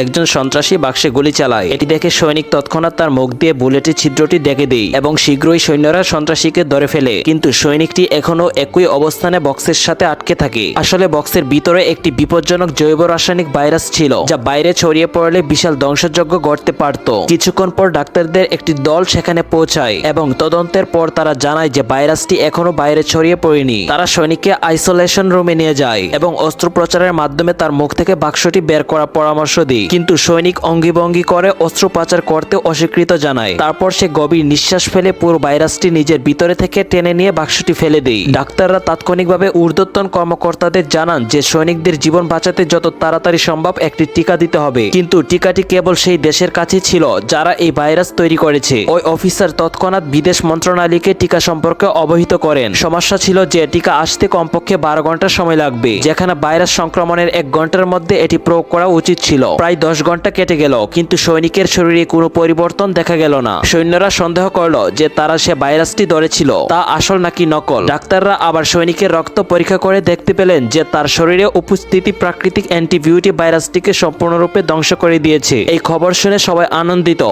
একজন সন্ত্রাসী বাক্সে গুলি চালায়। এটি দেখে সৈনিক তৎক্ষণাৎ তার মুখ দিয়ে বুলেটের ছিদ্রটি দেখে দেয় এবং শীঘ্রই সৈন্যরা সন্ত্রাসীকে ধরে ফেলে। কিন্তু সৈনিকটি এখনও একই অবস্থানে বক্সের সাথে আটকে থাকে। আসলে বক্সের ভিতরে একটি বিপজ্জনক জৈব রাসায়নিক ভাইরাস ছিল, যা বাইরে ছড়িয়ে পড়লে বিশাল ধ্বংসযজ্ঞ গড়তে পারত। কিছুক্ষণ পর ডাক্তারদের একটি দল সেখানে পৌঁছায় এবং তদন্তের পর তারা জানায় যে ভাইরাসটি এখনও বাইরে ছড়িয়ে পড়েনি। তারা সৈনিককে আইসোলেশন রুমে নিয়ে যায় এবং অস্ত্রোপচারের মাধ্যমে তার মুখ থেকে বাক্সটি বের করার পরামর্শ দেয়। কিন্তু সৈনিক অঙ্গিভঙ্গি করে অস্ত্রোপচার করতে অস্বীকৃত জানায়। তারপর সে গভীর নিঃশ্বাস ফেলে পুরো ভাইরাসটি নিজের ভিতরে থেকে টেনে নিয়ে বাক্সটি ফেলে দেয়। ডাক্তাররা তাৎক্ষণিকভাবে ঊর্ধ্বতন কর্মকর্তাদের জানান যে, সৈনিকদের জীবন বাঁচাতে যত তাড়াতাড়ি সম্ভব একটি টিকা দিতে হবে। কিন্তু টিকাটি কেবল সেই দেশের কাছে ছিল যারা এই ভাইরাস তৈরি করেছে। ওই অফিসার তৎক্ষণাৎ বিদেশ মন্ত্রণালয়কে টিকা সম্পর্কে অবহিত করেন। সমস্যা ছিল যে, টিকা আসতে কমপক্ষে বারো ঘণ্টা সময় লাগবে, যেখানে ভাইরাস সংক্রমণের এক ঘণ্টার মধ্যে এটি প্রয়োগ করা উচিত ছিল। প্রায় দশ ঘণ্টা কেটে গেল, কিন্তু সৈনিকের শরীরে কোনো পরিবর্তন দেখা গেল না। সৈন্যরা সন্দেহ করল যে তারা সে ভাইরাসটি ধরেছিল, তা আসল নাকি নকল। ডাক্তাররা আবার সৈনিকের রক্ত পরীক্ষা করে দেখতে পেলেন যে তার শরীরে উপস্থিতি প্রাকৃতিক অ্যান্টিবিউটি ভাইরাসটিকে সম্পূর্ণরূপে ধ্বংস করে দিয়েছে। এই খবর শুনে সবাই আনন্দিত।